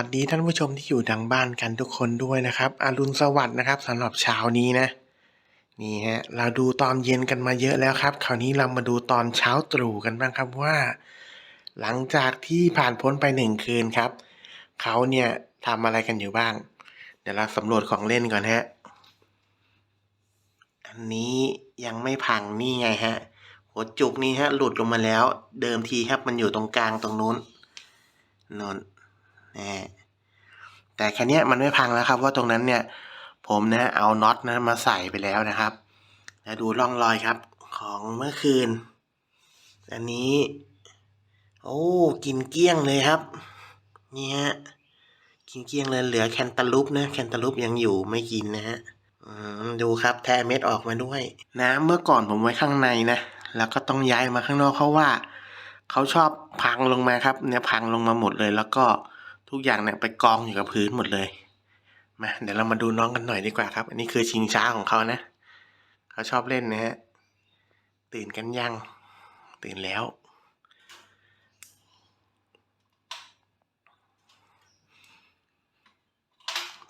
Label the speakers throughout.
Speaker 1: วัสดีท่านผู้ชมที่อยู่ทางบ้านกันทุกคนด้วยนะครับอรุณสวัสดิ์นะครับสำหรับเช้านี้นะ นี่ฮะเราดูตอนเย็นกันมาเยอะแล้วครับ คราวนี้เรามาดูตอนเช้าตรู่กันบ้างครับว่า หลังจากที่ผ่านพ้นไปหนึ่งคืนครับเขาเนี่ยทำอะไรกันอยู่บ้าง เดี๋ยวเราสำรวจของเล่นก่อนฮะอันนี้ยังไม่พังนี่ไงฮะหัวจุกนี่ฮะหลุดลงมาแล้ว เดิมทีครับมันอยู่ตรงกลางตรงนู้นนนน แต่แค่เนี้ยมันไม่พังแล้วครับว่าตรงนั้นเนี่ย ผมนะเอาน็อตนะมาใส่ไปแล้วนะครับแล้วดูร่องรอยครับ ของเมื่อคืน อันนี้ โอ้กินเกี้ยงเลยครับ นี่ฮะกินเกี้ยงเลยเหลือแคนตาลูปนะแคนตาลูปยังอยู่ไม่กินนะฮะดูครับแทเม็ดออกมาด้วยน้ำเมื่อก่อนผมไว้ข้างในนะแล้วก็ต้องย้ายมาข้างนอกเพราะว่าเขาชอบพังลงมาครับ เนี่ยพังลงมาหมดเลยแล้วก็ ทุกอย่างเนี่ยไปกองอยู่กับพื้นหมดเลยมาเดี๋ยวเรามาดูน้องกันหน่อยดีกว่าครับ อันนี้คือชิงช้าของเขานะเขาชอบเล่นนะฮะตื่นกันยัง ตื่นแล้ว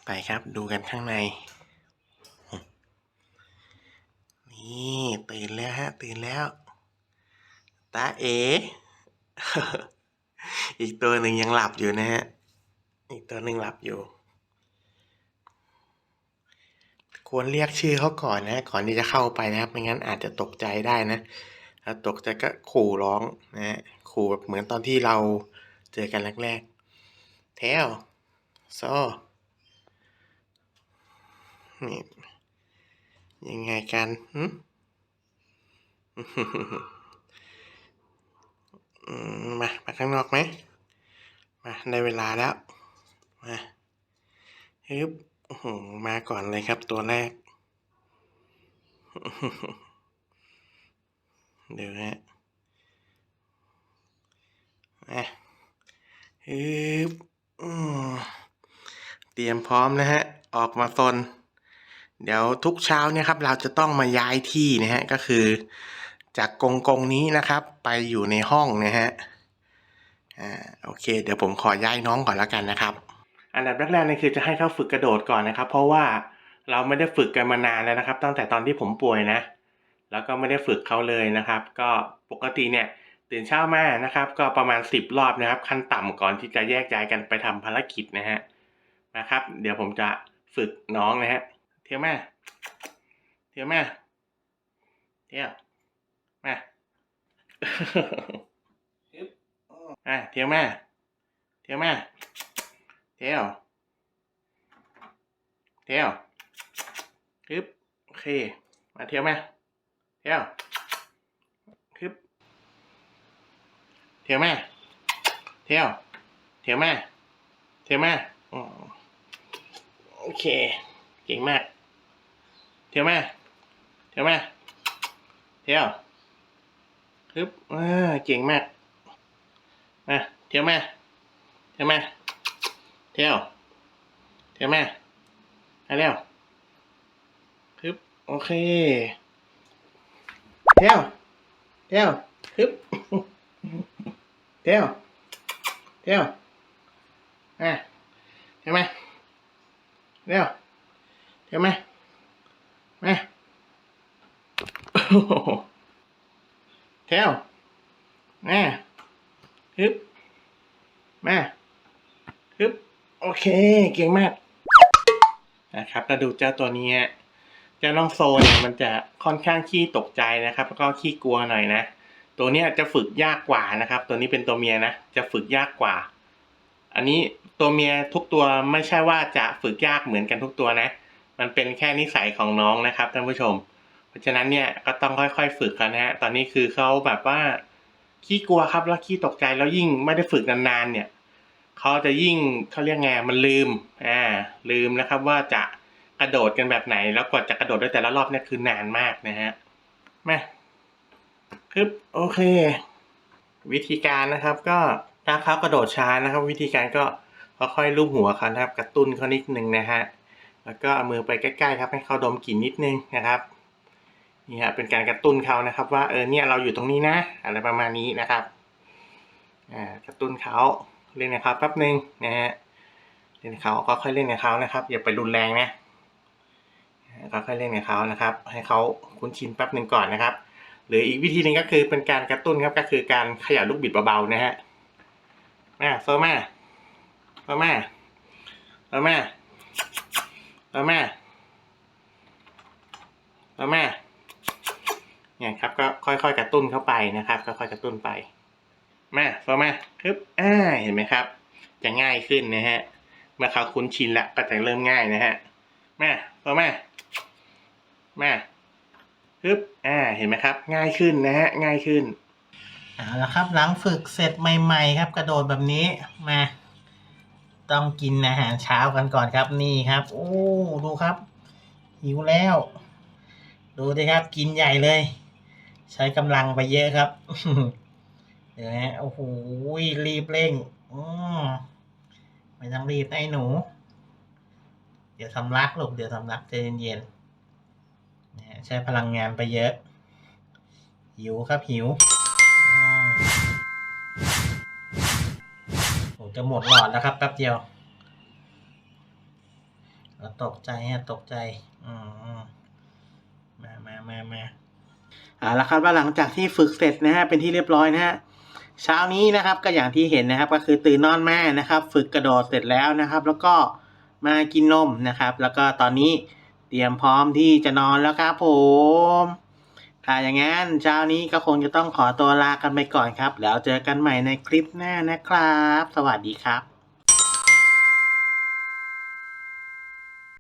Speaker 1: ไปครับดูกันข้างใน นี่ตื่นแล้วฮะ ตื่นแล้ว ตาเอ อีกตัวหนึ่งยังหลับอยู่นะฮะ อีกตัวหนึ่งหลับอยู่ ควรเรียกชื่อเขาก่อนนะ ก่อนที่จะเข้าไปนะครับ ไม่งั้นอาจจะตกใจได้นะถ้าตกใจก็ขู่ร้องนะฮะขู่แบบเหมือนตอนที่เราเจอกันแรกๆเทลโซนี่ยังไงกันหึอืมมามาข้างนอกไหมมาได้เวลาแล้ว มาฮึบมาก่อนเลยครับตัวแรก เดี๋ยวฮะมาฮึบเตรียมพร้อมนะฮะ ออกมาซนเดี๋ยวทุกเช้าเนี่ยครับเราจะต้องมาย้ายที่นะฮะ ก็คือจากกงกงนี้นะครับ ไปอยู่ในห้องนะฮะอ่าโอเค เดี๋ยวผมขอย้ายน้องก่อนแล้วกันนะครับ อันดับแรกๆเนี่ยคือจะให้เขาฝึกกระโดดก่อนนะครับ เพราะว่าเราไม่ได้ฝึกกันมานานแล้วนะครับ ตั้งแต่ตอนที่ผมป่วยนะ แล้วก็ไม่ได้ฝึกเขาเลยนะครับ ก็ปกติเนี่ยตื่นเช้ามานะครับ ก็ประมาณสิบรอบนะครับ ขั้นต่ำก่อนที่จะแยกย้ายกันไปทำภารกิจนะฮะนะครับ เดี๋ยวผมจะฝึกน้องนะฮะเที่ยวแม่เที่ยวแม่เที่ยวแม่อะเที่ยวแม่เที่ยวแม่ เที่ยวเที่ยวฮึบโอเค มาเที่ยวแม่เที่ยวฮึบเที่ยวแม่เที่ยวเที่ยวแม่เที่ยวแม่อ๋อโอเค เก่งมากเที่ยวแม่เที่ยวแม่เที่ยวฮึบอ่าเก่งมากมาเที่ยวแม่เที่ยวแม่ เที่ยวเที่ยวแม่มาเร็วฮึบโอเคเที่ยวเที่ยวฮึบเที่ยวเที่ยวอะเที่ยวแม่เร็วเที่ยวแม่มาโอ้โหเที่ยวแม่ฮึบแมาฮึบ โอเค เก่งมากนะครับแล้วดูเจ้าตัวนี้ฮะเจ้าน้องโซเนี่ยมันจะค่อนข้างขี้ตกใจนะครับ แล้วก็ขี้กลัวหน่อยนะ ตัวเนี้ยจะฝึกยากกว่านะครับ ตัวนี้เป็นตัวเมียนะ จะฝึกยากกว่า อันนี้ตัวเมียทุกตัวไม่ใช่ว่าจะฝึกยากเหมือนกันทุกตัวนะ มันเป็นแค่นิสัยของน้องนะครับท่านผู้ชม เพราะฉะนั้นเนี่ยก็ต้องค่อยๆฝึกกันนะฮะ ตอนนี้คือเขาแบบว่าขี้กลัวครับแล้วขี้ตกใจแล้วยิ่งไม่ได้ฝึกนานๆเนี่ย เขาจะยิ่งเขาเรียกไงมันลืมอ่าลืมนะครับว่าจะกระโดดกันแบบไหน แล้วกว่าจะกระโดดได้แต่ละรอบเนี่ยคือนานมากนะฮะมาคึบโอเค วิธีการนะครับ ก็ถ้าเขากระโดดช้านะครับ วิธีการก็ค่อยๆลูบหัวเขานะครับ กระตุ้นเขานิดนึงนะฮะแล้วก็เอามือไปใกล้ๆครับ ให้เขาดมกลิ่นนิดนึงนะครับนี่ฮะเป็นการกระตุ้นเขานะครับ ว่าเออเนี่ยเราอยู่ตรงนี้นะ อะไรประมาณนี้นะครับอ่ากระตุ้นเขา เล่นนะครับแป๊บหนึ่งนะฮะเล่นเขาก็ค่อยเล่นกับเขานะครับ อย่าไปรุนแรงนะก็ค่อยเล่นกับเขานะครับ ให้เขาคุ้นชินแป๊บหนึ่งก่อนนะครับ หรืออีกวิธีหนึ่งก็คือเป็นการกระตุ้นครับก็คือการขย่าลูกบิดเบาๆนะฮะม่โซแม่โซแม่โซแม่โซแม่โซแม่เนี่ยครับก็ค่อยๆกระตุ้นเข้าไปนะครับค่อยๆกระตุ้นไปแม่โซแม่ คึบอ่าเห็นไหมครับ จะง่ายขึ้นนะฮะเมื่อเขาคุ้นชินแล้วก็จะเริ่มง่ายนะฮะแม่ตัวแม่แม่ฮึบอ่าเห็นไหมครับ ง่ายขึ้นนะฮะง่ายขึ้นเอาละครับหลังฝึกเสร็จใหม่ ๆ ครับ กระโดดแบบนี้มาต้องกินอาหารเช้ากันก่อนครับนี่ครับ โอ้ดูครับ หิวแล้ว ดูดิครับ กินใหญ่เลย ใช้กำลังไปเยอะครับ เดี๋ยวนะโอ้โหรีบเร่งอืมไม่ต้องรีบไอ้หนู เดี๋ยวทำรักลูกเดี๋ยวทำรักใจเย็นๆนะใช้พลังงานไปเยอะ หิวครับหิวอืมโอ้จะหมดหลอดแล้วครับแป๊บเดียวเราตกใจฮะตกใจ อืมมามามามาเอาละครับว่าหลังจากที่ฝึกเสร็จนะฮะ เป็นที่เรียบร้อยนะฮะ เช้านี้นะครับก็อย่างที่เห็นนะครับก็คือตื่นนอนแม่นะครับ ฝึกกระโดดเสร็จแล้วนะครับ แล้วก็มากินนมนะครับ แล้วก็ตอนนี้เตรียมพร้อมที่จะนอนแล้วครับผมถ้าอย่างนั้นเช้านี้ก็คงจะต้องขอตัวลากันไปก่อนครับ แล้วเจอกันใหม่ในคลิปหน้านะครับ สวัสดีครับ